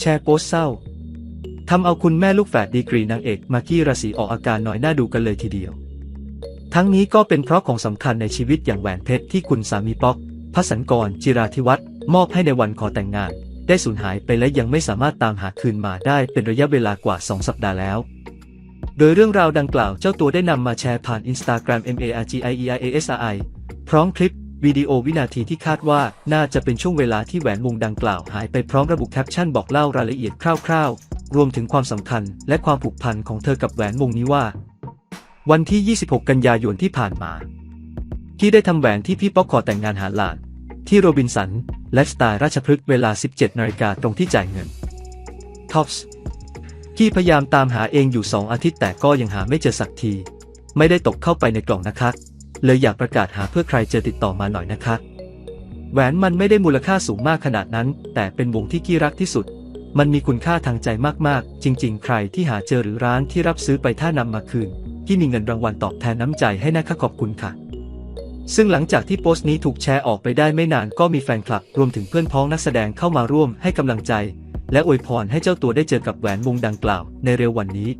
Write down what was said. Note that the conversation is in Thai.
แชร์โพสเศร้าทำเอาคุณแม่ลูกแฝดดีกรีนางเอกมากี้ราศีออกอาการหน่อยน้าดูกันเลยทีเดียว ทั้งนี้ก็เป็นเพราะของสำคัญในชีวิตอย่างแหวนเพชรที่คุณสามีป๊อกพัสันกรจิราธิวัฒน์มอบให้ในวันขอแต่งงาน ได้สูญหายไปและยังไม่สามารถตามหาคืนมาได้เป็นระยะเวลากว่า 2 สัปดาห์แล้ว โดยเรื่องราวดังกล่าวเจ้าตัวได้นำมาแชร์ผ่าน Instagram m a r g i e i a s i พร้อมคลิป วิดีโอวินาทีที่คาดว่าน่าจะเป็นช่วงเวลาที่แหวนวงดังกล่าวหายไปพร้อมระบุแคปชั่นบอกเล่ารายละเอียดคร่าวๆ รวมถึงความสำคัญและความผูกพันของเธอกับแหวนวงนี้ว่า วันที่ 26 กันยายนที่ผ่านมา ที่ได้ทำแหวนที่พี่ป๊อกขอแต่งงานหาหลาน ที่โรบินสัน และสไตล์ราชพฤกษ์เวลา 17นาฬิกาตรงที่จ่ายเงินท็อปส์ที่พยายามตามหาเองอยู่ 2 อาทิตย์แต่ก็ยังหาไม่เจอสักที ไม่ได้ตกเข้าไปในกล่องนะคะ เลยอยากประกาศหาเพื่อใครเจอติดต่อมาหน่อยนะคะ แหวนมันไม่ได้มูลค่าสูงมากขนาดนั้น แต่เป็นวงที่กี้รักที่สุด มันมีคุณค่าทางใจมากๆ จริง ๆ ใครที่หาเจอหรือร้านที่รับซื้อไปถ้านำมาคืนที่มีเงินรางวัลตอบแทนน้ำใจให้นะคะขอบคุณค่ะ ซึ่งหลังจากที่โพสต์นี้ถูกแชร์ออกไปได้ไม่นานก็มีแฟนคลับ รวมถึงเพื่อนพ้องนักแสดงเข้ามาร่วมให้กำลังใจ และอวยพรให้เจ้าตัวได้เจอกับแหวนวงดังกล่าวในเร็ววันนี้